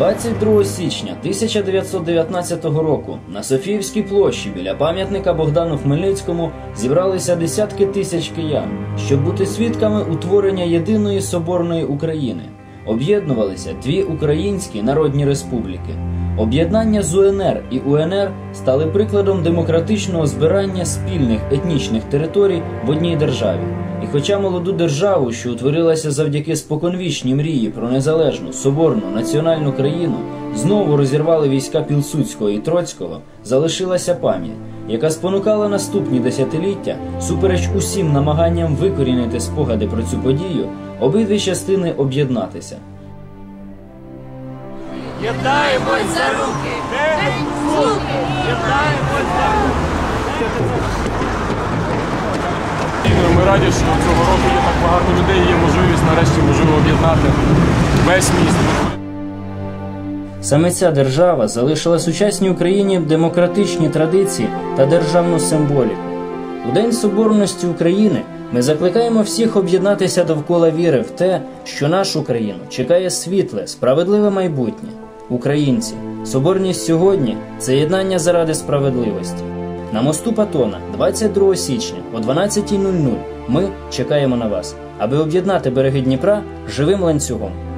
22 січня 1919 року на Софіївській площі біля пам'ятника Богдану Хмельницькому зібралися десятки тисяч киян, щоб бути свідками утворення єдиної соборної України. Об'єднувалися дві українські народні республіки. Об'єднання з УНР і УНР стали прикладом демократичного збирання спільних етнічних територій в одній державі. І хоча молоду державу, що утворилася завдяки споконвічній мрії про незалежну соборну національну країну, знову розірвали війська Пілсудського і Троцького, залишилася пам'ять, яка спонукала наступні десятиліття, супереч усім намаганням викорінити спогади про цю подію, обидві частини об'єднатися. Єднаємось за руки! Звуки! Єднаємось за руки! Ми раді, що цього року є так багато людей, є можливість нарешті можливо об'єднати весь міст. Саме ця держава залишила сучасній Україні демократичні традиції та державну символіку. У День Соборності України ми закликаємо всіх об'єднатися довкола віри в те, що нашу країну чекає світле, справедливе майбутнє. Українці, соборність сьогодні це єднання заради справедливості. На мосту Патона 22 січня о 12.00 ми чекаємо на вас, аби об'єднати береги Дніпра живим ланцюгом.